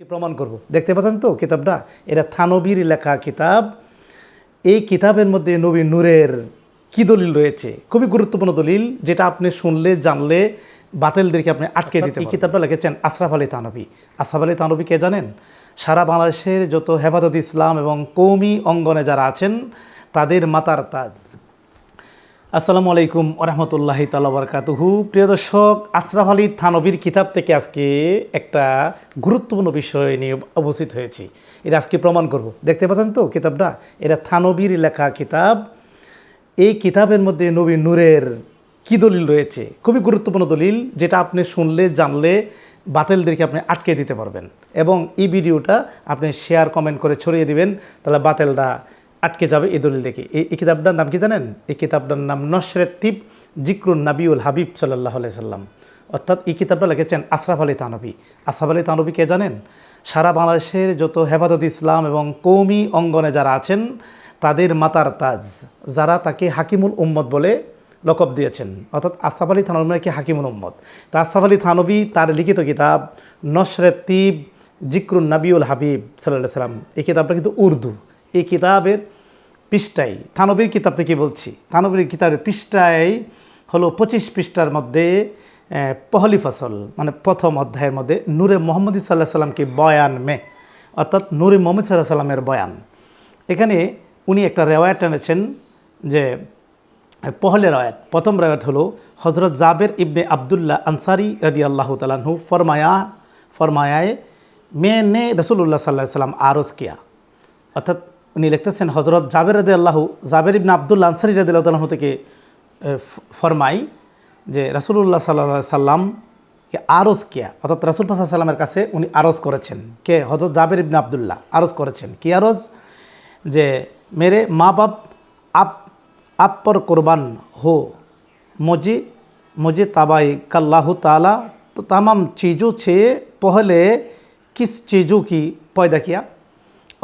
কি প্রমাণ করব? দেখতে পাচ্ছেন তো কিতাবটা? এটা থানবীর লেখা কিতাব। এই কিতাবের মধ্যে নবী নূরের কি দলিল রয়েছে? খুবই গুরুত্বপূর্ণ দলিল যেটা আপনি শুনলে জানলে বাতিলদেরকে আপনি আটকে দিতে এই কিতাবটা লিখেছেন আশরাফ আলী তানবী আশরাফ আলী তানবী কে জানেন? সারা বাংলাদেশের যত হেফাজত ইসলাম এবং কৌমি অঙ্গনে যারা আছেন তাদের মাতার তাজ। আসসালামু আলাইকুম ওরহমতুল্লাহি তালাবরকাতুহু প্রিয় দর্শক, আশরাফ আলী থানবীর কিতাব থেকে আজকে একটা গুরুত্বপূর্ণ বিষয় নিয়ে উপস্থিত হয়েছি। এটা আজকে প্রমাণ করব। দেখতে পাচ্ছেন তো কিতাবটা? এটা থানবীর লেখা কিতাব। এই কিতাবের মধ্যে নবী নূরের কি দলিল রয়েছে? খুবই গুরুত্বপূর্ণ দলিল, যেটা আপনি শুনলে, জানলে বাতিলদেরকে আপনি আটকে দিতে পারবেন। এবং এই ভিডিওটা আপনি শেয়ার কমেন্ট করে ছড়িয়ে দিবেন, তাহলে বাতিলটা আটকে যাবে এই দলিল দেখে। এই কিতাবটার নাম কি জানেন? এই কিতাবটার নাম নসরেত তিব জিক্রুন নাবিউল হাবিব সাল্লাহ সাল্লাম। অর্থাৎ এই কিতাবটা লিখেছেন আশরাফ আলী তানবী আশরাফ আলী তানবী কে জানেন? সারা বাংলাদেশের যত হেফাজত ইসলাম এবং কৌমি অঙ্গনে যারা আছেন, তাদের মাতার তাজ, যারা তাকে হাকিমুল উম্মদ বলে লকব দিয়েছেন। অর্থাৎ আসাফ আলী থানবী নাকি হাকিমুল উম্মদ তা আসাফ আলী থানবী তার লিখিত কিতাব নসরেত তিব জিক্রুন নাবিউল হাবিব সাল্লাহ সাল্লাম। এই কিতাবটা কিন্তু উর্দু। এই কিতাবের পৃষ্ঠায় থানবীর কিতাব থেকে বলছি। থানবীর কিতাবের পৃষ্ঠায় হলো পঁচিশ পৃষ্ঠার মধ্যে পহলি ফসল মানে প্রথম অধ্যায়ের মধ্যে নূরে মোহাম্মদ সাল্লাহ সাল্লামকে বয়ান মে, অর্থাৎ নূরে মোহাম্মদ সাল্লাহ সাল্লামের বয়ান। এখানে উনি একটা রেওয়ায়ত এনেছেন যে পহলে রায়াত প্রথম রায়াত হলো হজরত জাবের ইবনে আবদুল্লাহ আনসারি রাদি আল্লাহ তালাহু ফরমায়া, ফরমায়ায় মেনে রসুল্লাহ সাল্লাহ সাল্লাম আরজ কিয়া। অর্থাৎ উনি লিখতেছেন হজরত জাবের রাদি আল্লাহ জাবের ইবনে আবদুল্লাহ আনসারি রাদি আল্লাহ তালাহু থেকে এ, ফ- ফরমাই যে রাসুল্লাহ সাল্লাহ সাল্লাম কে আরজ কিয়া অর্থাৎ রাসুল পাসা সাল্লামের কাছে উনি আরজ করেছেন কে হজরত জাবের ইবনে আবদুল্লাহ আরজ করেছেন কি আরজ যে মেরে মা বাপ আপ आप पर कुर्बान हो मुझे मुझे तबाई कल्लाह ताला तो तमाम चीज़ों से पहले किस चीज़ों की পয়দা কিয়া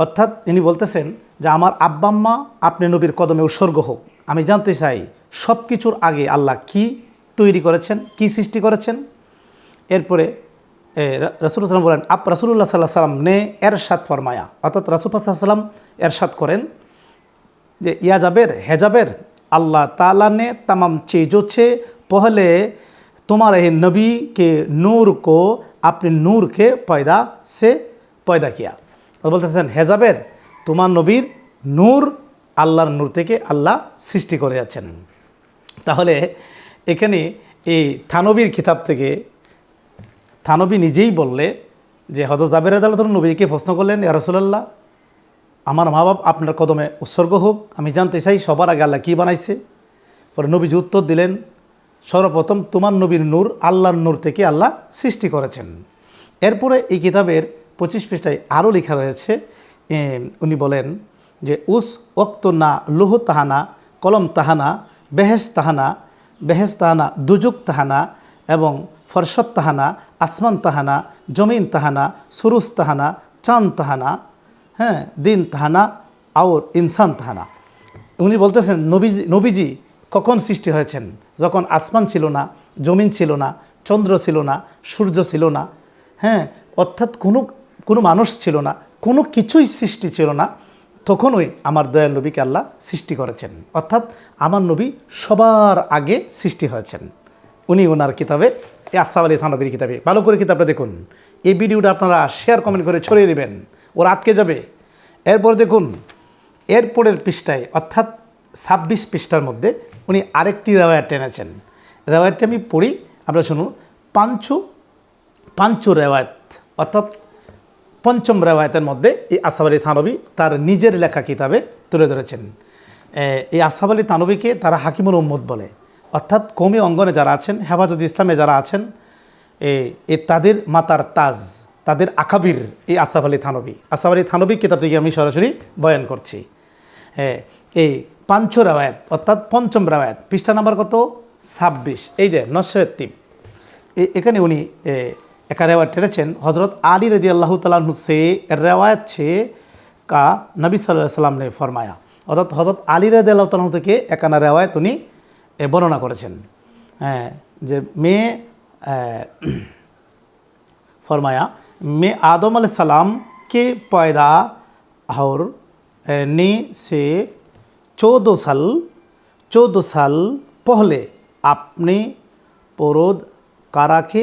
অর্থাৎ ইনি বলতেছেন যে আমার আব্বাম্মা আপনি নবীর কদমে উৎসর্গ হোক আমি জানতে চাই সব কিছুর আগে আল্লাহ কি তৈরি করেছেন কি সৃষ্টি করেছেন এরপরে রসুল সাল্লাম বলেন আপ রসুল্লাহ সাল্লাহ সাল্লাম নে এরশাদ ফরমায়া অর্থাৎ রসুল সাল্লাম এরশাদ করেন যে ইয়া যাবের হে যাবের अल्लाह ताला ने तमाम चीज़ों से पहले तुम्हारे नबी के नूर को अपने नूर के पैदा से पैदा किया আর বলতেছেন হে যাবের তোমার নবীর নূর আল্লাহর নূর থেকে আল্লাহ সৃষ্টি করে যাচ্ছেন। তাহলে এখানে এই থানবীর কিতাব থেকে থানবী নিজেই বললে যে হজরত জাবের আদালত নবীকে প্রশ্ন করলেন, ইয়া রসুলাল্লাহ, আমার মা বাপ আপনার কদমে উৎসর্গ হোক, আমি জানতে চাই সবার আগে আল্লাহ কী বানাইছে। পরে নবীজি উত্তর দিলেন, সর্বপ্রথম তোমার নবীর নূর আল্লাহর নূর থেকে আল্লাহ সৃষ্টি করেছেন। এরপরে এই কিতাবের পঁচিশ পৃষ্ঠায় আরও লেখা রয়েছে উনি বলেন যে, উস ওক্ত না, লুহ তাহানা, কলম তাহানা বেহেস তাহানা বেহেস তাহানা দুজুক তাহানা, এবং ফরসত তাহানা, আসমান তাহানা, জমিন তাহানা সুরুস তাহানা, চাঁদ তাহানা হ্যাঁ দিন তাহানা, আওর ইনসান তাহানা। উনি বলতেছেন, নবীজি নবীজি কখন সৃষ্টি হয়েছেন? যখন আসমান ছিল না, জমিন ছিল না, চন্দ্র ছিল না, সূর্য ছিল না হ্যাঁ অর্থাৎ কোনো কোনো মানুষ ছিল না, কোনো কিছুই সৃষ্টি ছিল না, তখনই আমার দয়াল নবীকে আল্লাহ সৃষ্টি করেছেন। অর্থাৎ আমার নবী সবার আগে সৃষ্টি হয়েছেন। উনি ওনার কিতাবে, এই আস্তাব আলী থানবীর কিতাবে। ভালো করে কিতাবটা দেখুন। এই ভিডিওটা আপনারা শেয়ার কমেন্ট করে ছড়িয়ে দেবেন। ওরা আটকে যাবে। এরপর দেখুন এরপরের পৃষ্ঠায়, অর্থাৎ ছাব্বিশ পৃষ্ঠার মধ্যে উনি আরেকটি রেওয়ায়ত টেনেছেন রেওয়ায়তটি আমি পড়ি আপনারা শুনুন, পাঞ্চু পাঞ্চু রেওয়ায়ত, অর্থাৎ পঞ্চম রেওয়ায়তের মধ্যে এই আসাফ আলী থানবী তার নিজের লেখা কিতাবে তুলে ধরেছেন। এই আসাফ আলী থানবীকে তারা হাকিমুল উম্মদ বলে। অর্থাৎ কৌমি অঙ্গনে যারা আছেন, হেফাজত ইসলামে যারা আছেন, এ তাদের মাতার তাজ, তাদের আকাবির এই আসাফ আলী থানবী। আসাফ আলী থানবী কিতাব থেকে আমি সরাসরি বয়ান করছি। হ্যাঁ এই পাঞ্চ রেওয়ায়ত, অর্থাৎ পঞ্চম রেওয়ায়ত, পৃষ্ঠা নাম্বার কত? ছাব্বিশ। এই যে নসরত্তিব এ- এখানে উনি এ, একা রেওয়ায়ত টেনেছেন হজরত আলী রদি আল্লাহ তালু সে রেওয়ায়ত ছে কা নবী সাল্লাহ সাল্লাম ने ফরমায়া অর্থাৎ হজরত আলী রদি আল্লাহ তালু থেকে একানা রেওয়ায়ত উনি এ, বর্ণনা করেছেন হ্যাঁ যে মেয়ে আহ, ফরমায়া में आदम सलाम के पैदा और ने से चौदह साल चौदह साल पहले अपने परोद कारा के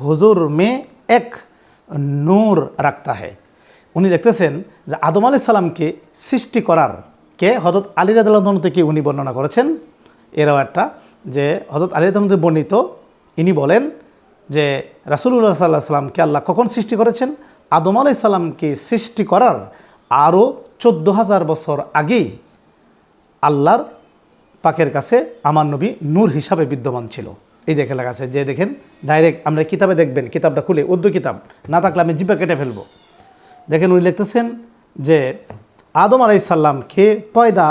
হজুর মে এক নূর রাখতা হয় উনি দেখতেছেন যে আদম আলি সালামকে সৃষ্টি করার কে হজরত আলী রাদুল্লাহন থেকে উনি বর্ণনা করেছেন। এরাও একটা যে হজরত আলী রাদুল বর্ণিত। ইনি বলেন যে রাসুলুল্লাহ সাল্লাহ সাল্লামকে আল্লাহ কখন সৃষ্টি করেছেন? আদম আলাই সাল্লামকে সৃষ্টি করার আরও চোদ্দ হাজার বছর আগেই আল্লাহর পাকের কাছে আমার নবী নূর হিসাবে বিদ্যমান ছিল। এই দেখে লেখা আছে, যে দেখেন ডাইরেক্ট আমরা কিতাবে দেখবেন, কিতাবটা খুলে, উর্দু কিতাব, না থাকলে আমি জিব্বা কেটে ফেলব। দেখেন উনি লিখতেছেন যে, আদম আলাই সাল্লামকে পয়দা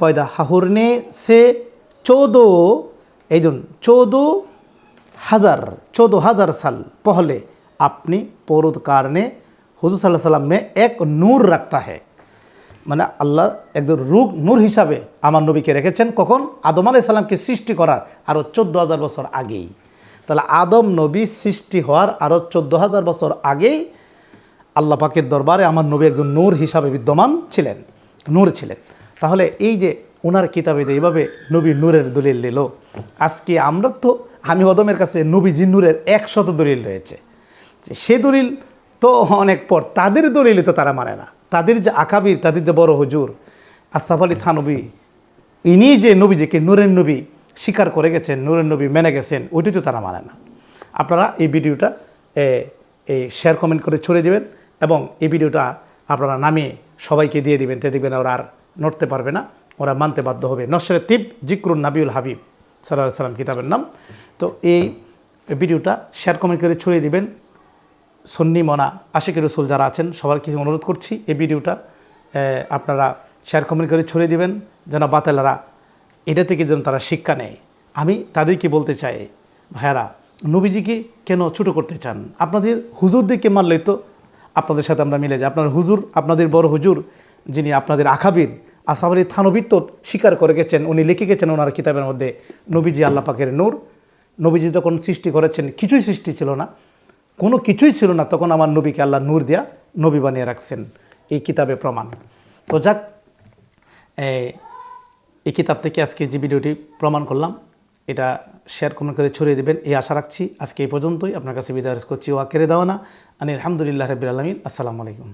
পয়দা হাহুরনে সে চৌদো এই জন চৌদো হাজার চৌদো হাজার সাল পহলে আপনি পৌরুদ কারণে হুজুর সাল্লাহ সাল্লাম এক নূর রাখতা হ্যায় মানে আল্লাহ একদম রূপ নূর হিসাবে আমার নবীকে রেখেছেন কখন? আদম আলাই সাল্লামকে সৃষ্টি করার আরও চোদ্দ হাজার বছর আগেই। তাহলে আদম নবী সৃষ্টি হওয়ার আরও চোদ্দ হাজার বছর আগেই আল্লাহ পাকের দরবারে আমার নবী একজন নূর হিসাবে বিদ্যমান ছিলেন, নূর ছিলেন। তাহলে এই যে ওনার কিতাবে যে এইভাবে নবী নূরের দলিল দিল, আজকে আমরা তো, আমি অদমের কাছে নবী নূরের একশত দলিল রয়েছে। সে দলিল তো অনেক পর তাদের দলিল তো তারা মানে না। তাদের যে আকাবির, তাদের যে বড় হুজুর আস্তাফ আলী থানবী, ইনি যে নবীজিকে নূরের নবী স্বীকার করে গেছেন, নূরের নবী মেনে গেছেন ওইটি তো তারা মানে না। আপনারা এই ভিডিওটা এই শেয়ার কমেন্ট করে ছড়িয়ে দেবেন এবং এই ভিডিওটা আপনারা নামিয়ে সবাইকে দিয়ে দিবেন। তে দেখবেন ওরা আর নড়তে পারবে না, ওরা মানতে বাধ্য হবে। নসরে তিব জিক্রুন নাবিউল হাবিব সাল্লাহ সাল্লাম কিতাবের নাম। তো এই ভিডিওটা শেয়ার কমেন্ট করে ছড়িয়ে দিবেন। সন্নি মনা আশিক রসুল যারা আছেন, সবার কিছু অনুরোধ করছি, এই ভিডিওটা আপনারা শেয়ার কমেন্ট করে ছড়িয়ে দিবেন, যেন বাতেলারা এটা থেকে যেন তারা শিক্ষা নেয়। আমি তাদেরকে বলতে চাই, ভাইয়ারা, নবীজিকে কেন ছোটো করতে চান? আপনাদের হুজুরদেরকে মানলেই তো আপনাদের সাথে আমরা মিলে যাই। আপনার হুজুর, আপনাদের বড় হুজুর যিনি আপনাদের আখাবির আসাবারি থানবির তো স্বীকার করে গেছেন, উনি লিখে গেছেন ওনার কিতাবের মধ্যে, নবীজি আল্লাহ পাকের নূর। নবীজি যখন সৃষ্টি করেছেন, কিছুই সৃষ্টি ছিল না। কোনো কিছুই ছিল না, তখন আমার নবীকে আল্লাহ নূর দিয়া নবী বানিয়ে রাখছেন এই কিতাবে প্রমাণ। তো যাক এই কিতাব থেকে আজকে যে ভিডিওটি প্রমাণ করলাম, এটা শেয়ার কমেন্ট করে ছড়িয়ে দেবেন, এই আশা রাখছি আজকে এই পর্যন্তই। আপনার কাছে বিদায় করছি ওয়াকেরে দেওয়ানা আনি আলহামদুলিল্লাহ রবিল আলমিন। আসসালামু আলাইকুম।